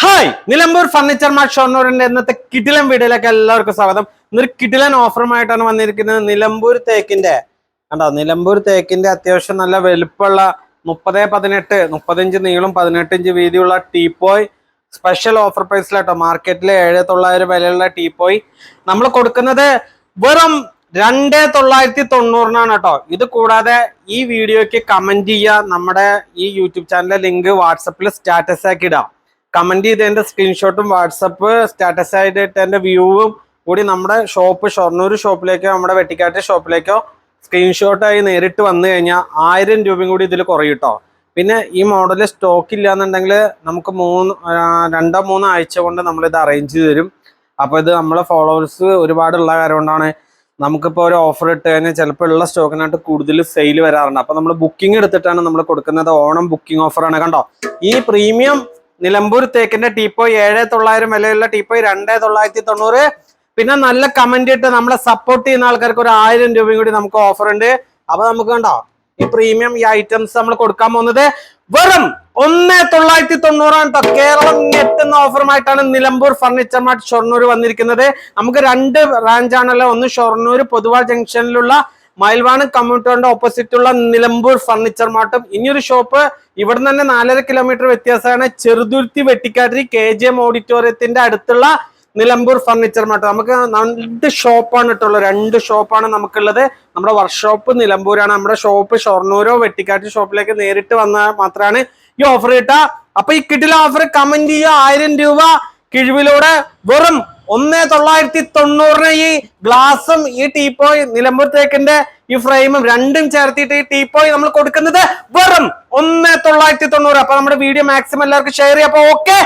Hi Nilambur furniture mart ഷൊർണൂരിന്റെ ഇന്നത്തെ കിടിലൻ വീഡിയോയിലേക്ക് എല്ലാവർക്കും സ്വാഗതം. ഇന്നൊരു കിടിലൻ ഓഫറുമായിട്ടാണ് വന്നിരിക്കുന്നത് നിലമ്പൂർ തേക്കിന്റെ. കണ്ടോ നിലമ്പൂർ തേക്കിന്റെ അത്യാവശ്യം നല്ല വലുപ്പമുള്ള മുപ്പത് പതിനെട്ട് മുപ്പത്തഞ്ച് നീളം പതിനെട്ട് ഇഞ്ച് വീതിയുള്ള ടീപ്പോയ്. സ്പെഷ്യൽ ഓഫർ പ്രൈസിലാട്ടോ മാർക്കറ്റിലെ ഏഴ് തൊള്ളായിരം വിലയുള്ള ടീപ്പോയ്. നമ്മൾ കൊടുക്കുന്നത് വെറും രണ്ട് തൊള്ളായിരത്തി തൊണ്ണൂറിനാണ് കേട്ടോ. ഇത് കൂടാതെ ഈ വീഡിയോയ്ക്ക് കമന്റ് ചെയ്യുക നമ്മുടെ ഈ യൂട്യൂബ് ചാനലിലെ ലിങ്ക് വാട്സപ്പിൽ സ്റ്റാറ്റസ് ആക്കി ഇടാം. കമന്റ് ചെയ്ത് ചെയ്തതിന്റെ സ്ക്രീൻഷോട്ടും വാട്സപ്പ് സ്റ്റാറ്റസ് ആയിട്ട് എന്റെ വ്യൂവും കൂടി നമ്മുടെ ഷോപ്പ് ഷൊർണൂർ ഷോപ്പിലേക്കോ നമ്മുടെ വെട്ടിക്കാട്ടെ ഷോപ്പിലേക്കോ സ്ക്രീൻഷോട്ടായി നേരിട്ട് വന്നു കഴിഞ്ഞാൽ ആയിരം രൂപയും കൂടി ഇതിൽ കുറയും പിന്നെ ഈ മോഡൽ സ്റ്റോക്ക് ഇല്ല എന്നുണ്ടെങ്കിൽ നമുക്ക് മൂന്ന് രണ്ടോ മൂന്നോ ആഴ്ച കൊണ്ട് നമ്മൾ ഇത് അറേഞ്ച് ചെയ്ത് തരും. അപ്പോൾ ഇത് നമ്മളെ ഫോളോവേഴ്സ് ഒരുപാടുള്ള കാര്യം കൊണ്ടാണ് നമുക്കിപ്പോൾ ഒരു ഓഫർ ഇട്ട് കഴിഞ്ഞാൽ ചിലപ്പോൾ ഉള്ള സ്റ്റോക്കിനായിട്ട് കൂടുതൽ സെയിൽ വരാറുണ്ട്. അപ്പോൾ നമ്മൾ ബുക്കിംഗ് എടുത്തിട്ടാണ് നമ്മൾ കൊടുക്കുന്നത്. ഓണം ബുക്കിംഗ് ഓഫറാണ് കണ്ടോ? ഈ പ്രീമിയം നിലമ്പൂർ തേക്കിന്റെ ടീപ്പോയ് ഏഴ് തൊള്ളായിരം വിലയുള്ള ടീപ്പോയ് രണ്ട് തൊള്ളായിരത്തി തൊണ്ണൂറ്. പിന്നെ നല്ല കമന്റ് ഇട്ട് നമ്മളെ സപ്പോർട്ട് ചെയ്യുന്ന ആൾക്കാർക്ക് ഒരു ആയിരം രൂപയും കൂടി നമുക്ക് ഓഫർ ഉണ്ട്. അപ്പൊ നമുക്ക് കണ്ടോ ഈ പ്രീമിയം ഈ ഐറ്റംസ് നമ്മൾ കൊടുക്കാൻ പോകുന്നത് വെറും ഒന്ന് തൊള്ളായിരത്തി തൊണ്ണൂറാണ് കേട്ടോ കേരളം ഞെട്ടുന്ന ഓഫറുമായിട്ടാണ് നിലമ്പൂർ ഫർണിച്ചർ മാർട്ട് ഷൊർണൂർ വന്നിരിക്കുന്നത്. നമുക്ക് രണ്ട് ബ്രാഞ്ച് ആണല്ലോ. ഒന്ന് ഷൊർണൂർ പൊതുവാൾ ജംഗ്ഷനിലുള്ള മയിൽവാണ് കമ്മ്യൂട്ടറിന്റെ ഓപ്പോസിറ്റുള്ള നിലമ്പൂർ ഫർണിച്ചർ മാർട്ടും ഇനിയൊരു ഷോപ്പ് ഇവിടെ തന്നെ നാലര കിലോമീറ്റർ വ്യത്യാസമാണ്. Cheruthuruthy Vettikattiri K G M ഓഡിറ്റോറിയത്തിന്റെ അടുത്തുള്ള നിലമ്പൂർ ഫർണിച്ചർ മാർട്ട് നമുക്ക് രണ്ട് ഷോപ്പാണ് ഇട്ടുള്ളത് രണ്ട് ഷോപ്പാണ് നമുക്കുള്ളത്. നമ്മുടെ വർക്ക്ഷോപ്പ് നിലമ്പൂരാണ്. നമ്മുടെ ഷോപ്പ് ഷൊർണൂരോ വെട്ടിക്കാട്ടി ഷോപ്പിലേക്ക് നേരിട്ട് വന്നാൽ മാത്രമാണ് ഈ ഓഫർ കിട്ടുക. അപ്പൊ ഈ കിട്ടിലെ ഓഫർ കമന്റ് ചെയ്യുക. ആയിരം രൂപ കിഴിവിലൂടെ വെറും ഒന്ന് തൊള്ളായിരത്തി തൊണ്ണൂറിന് ഈ ഗ്ലാസും ഈ ടീപ്പോയ് നിലമ്പൂർ തേക്കിന്റെ ഈ ഫ്രെയിമും രണ്ടും ചേർത്തിട്ട് ഈ ടീപ്പോയ് നമ്മൾ കൊടുക്കുന്നത് വെറും ഒന്ന് തൊള്ളായിരത്തി തൊണ്ണൂറ്. അപ്പൊ നമ്മുടെ വീഡിയോ മാക്സിമം എല്ലാവർക്കും ഷെയർ ചെയ്യാം. അപ്പൊ ഓക്കെ